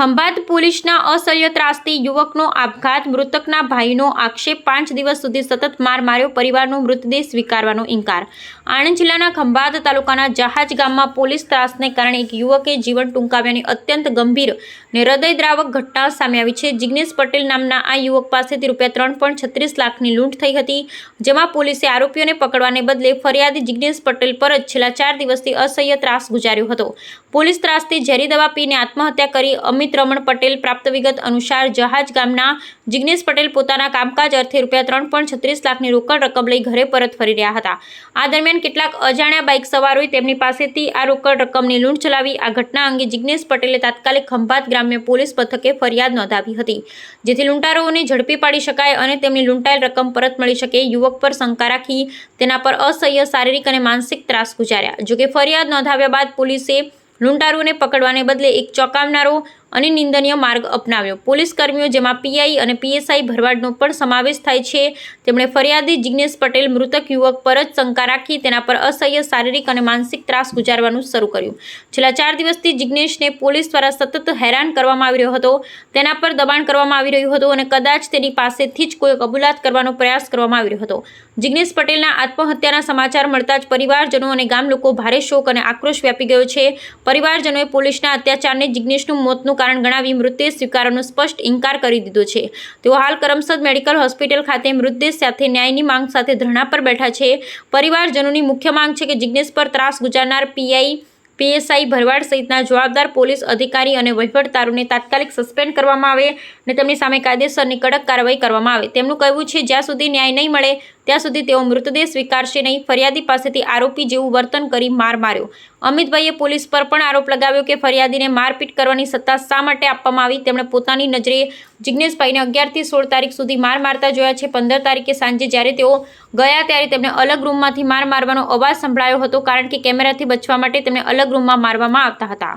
ખંભાત પોલીસના અસહ્ય ત્રાસથી યુવકનો આપઘાત, મૃતકના ભાઈનો આક્ષેપ, પાંચ દિવસ સુધી સતત માર માર્યો, પરિવારનો મૃતદેહ સ્વીકારવાનો ઇનકાર. આણંદ જિલ્લાના ખંભાત તાલુકાના જહાજ ગામમાં પોલીસ ત્રાસને કારણે એક યુવકે જીવન ટૂંકાવ્યાની અત્યંત ગંભીર ને હૃદયદ્રાવક ઘટના સામે આવી છે. જિગ્નેશ પટેલ નામના આ યુવક પાસેથી રૂપિયા ત્રણ પોઈન્ટ છત્રીસ લાખની લૂંટ થઈ હતી, જેમાં પોલીસે આરોપીઓને પકડવાને બદલે ફરિયાદી જિગ્નેશ પટેલ પર જ છેલ્લા ચાર દિવસથી અસહ્ય ત્રાસ ગુજાર્યો હતો. પોલીસ ત્રાસથી ઝેરી દવા પીને આત્મહત્યા કરી અમિત રમણ પટેલ પ્રાપ્ત વિગત અનુસાર જહાજ ગામના જિગ્નેશ પટેલ પોતાના કામકાજ અર્થે રૂપિયા ત્રણ પોઈન્ટ છત્રીસ લાખની રોકડ રકમ લઈ ઘરે પરત ફરી રહ્યા હતા. આ દરમિયાન કેટલાક અજાણ્યા બાઇક સવારોએ તેમની પાસેથી આ રોકડ રકમની લૂંટ ચલાવી આ ઘટના અંગે જિગ્નેશ પટેલે તાત્કાલિક ખંભાત ગ્રામ્ય પોલીસ મથકે ફરિયાદ નોંધાવી હતી. જેથી લૂંટારોઓને ઝડપી પાડી શકાય અને તેમની લૂંટાયેલ રકમ પરત મળી શકે યુવક પર શંકા રાખી તેના પર અસહ્ય શારીરિક અને માનસિક ત્રાસ ગુજાર્યા. જોકે ફરિયાદ નોંધાવ્યા બાદ પોલીસે લૂંટારુઓને પકડવાને બદલે એક ચોંકાવનારો અને નિંદનીય માર્ગ અપનાવ્યો. પોલીસ કર્મીઓ જેમાં પીઆઈ અને પીએસઆઈ ભરવાડનો પણ સમાવેશ થાય છે. તેમણે ફરિયાદી જિગ્નેશ પટેલ મૃતક યુવક પર જ શંકા રાખી તેના પર અસહ્ય શારીરિક અને માનસિક ત્રાસ ગુજારવાનું શરૂ કર્યું. છેલ્લા ચાર દિવસથી જિગ્નેશને પોલીસ દ્વારા સતત હેરાન કરવામાં આવી રહ્યો હતો. તેના પર દબાણ કરવામાં આવી રહ્યું હતું અને કદાચ તેની પાસેથી જ કોઈ કબૂલાત કરવાનો પ્રયાસ કરવામાં આવી રહ્યો હતો. જિગ્નેશ પટેલના આત્મહત્યાના સમાચાર મળતા જ પરિવારજનો અને ગામ લોકો ભારે શોક અને આક્રોશ વ્યાપી ગયો છે. પરિવારજનોએ પોલીસના અત્યાચારને જિગ્નેશનું મોતનું કારણ ગણાવી મૃતદેહ સ્વીકારવાનો સ્પષ્ટ ઇનકાર કરી દીધો છે. તેઓ હાલ કરમસદ મેડિકલ હોસ્પિટલ ખાતે મૃતદેહ સાથે ન્યાયની માંગ સાથે ધરણા પર બેઠા છે. પરિવારજનોની મુખ્ય માંગ છે કે જિગ્નેશ પર ત્રાસ ગુજારનાર પીઆઈ, પીએસઆઈ ભરવાડ સહિતના જવાબદાર પોલીસ અધિકારી અને વહીવટદારોને તાત્કાલિક સસ્પેન્ડ કરવામાં આવે અને તેમની સામે કાયદેસરની કડક કાર્યવાહી કરવામાં આવે. તેમનું કહેવું છે, જ્યાં સુધી ન્યાય નહીં મળે ત્યાં સુધી તેઓ મૃતદેહ સ્વીકારશે નહીં. ફરિયાદી પાસેથી આરોપી જેવું વર્તન કરી માર માર્યો. અમિતભાઈએ પોલીસ પર પણ આરોપ લગાવ્યો કે ફરિયાદીને મારપીટ કરવાની સત્તા શા માટે આપવામાં આવી? તેમણે પોતાની નજરે જિજ્ઞેશભાઈને અગિયારથી સોળ તારીખ સુધી માર મારતા જોયા છે. પંદર તારીખે સાંજે જ્યારે તેઓ ગયા ત્યારે તેમને અલગ રૂમમાંથી માર મારવાનો અવાજ સંભળાયો હતો, કારણ કે કેમેરાથી બચવા માટે તેમને અલગ રૂમમાં મારવામાં આવતા હતા.